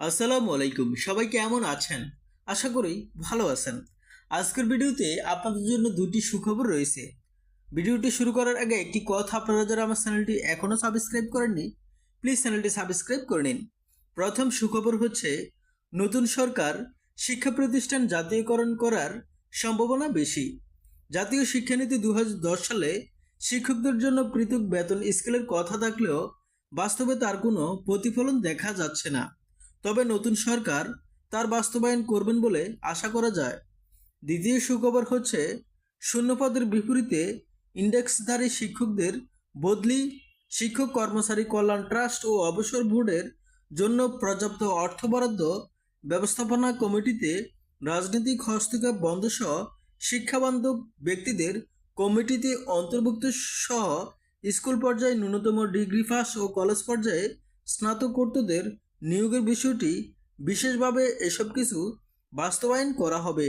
আসসালামু আলাইকুম। সবাই কেমন আছেন? আশা করি ভালো আছেন। আজকের ভিডিওতে আপনাদের জন্য দুটি সুখবর রয়েছে। ভিডিওটি শুরু করার আগে একটি কথা আপনারা যারা আমার চ্যানেলটি এখনও সাবস্ক্রাইব করেননি, প্লিজ চ্যানেলটি সাবস্ক্রাইব করে নিন। প্রথম সুখবর হচ্ছে, নতুন সরকার শিক্ষা প্রতিষ্ঠান জাতীয়করণ করার সম্ভাবনা বেশি। জাতীয় শিক্ষানীতি দু হাজার দশ সালে শিক্ষকদের জন্য পৃথক বেতন স্কেলের কথা থাকলেও বাস্তবে তার কোনো প্রতিফলন দেখা যাচ্ছে না। তবে নতুন সরকার তার বাস্তবায়ন করবেন বলে আশা করা যায়। দ্বিতীয় সুখবর হচ্ছে, শূন্যপদের বিপরীতে ইন্ডেক্সধারী শিক্ষকদের বদলি শিক্ষক কর্মচারী কল্যাণ ট্রাস্ট ও অবসর বোর্ডের জন্য পর্যাপ্ত অর্থ বরাদ্দ ব্যবস্থাপনা কমিটিতে রাজনৈতিক হস্তক্ষেপ বন্ধসহ শিক্ষাবান্ধব ব্যক্তিদের কমিটিতে অন্তর্ভুক্ত সহ স্কুল পর্যায়ে ন্যূনতম ডিগ্রি পাস ও কলেজ পর্যায়ে স্নাতকোত্তরদের নিয়োগের বিষয়টি বিশেষভাবে এসব কিছু বাস্তবায়ন করা হবে।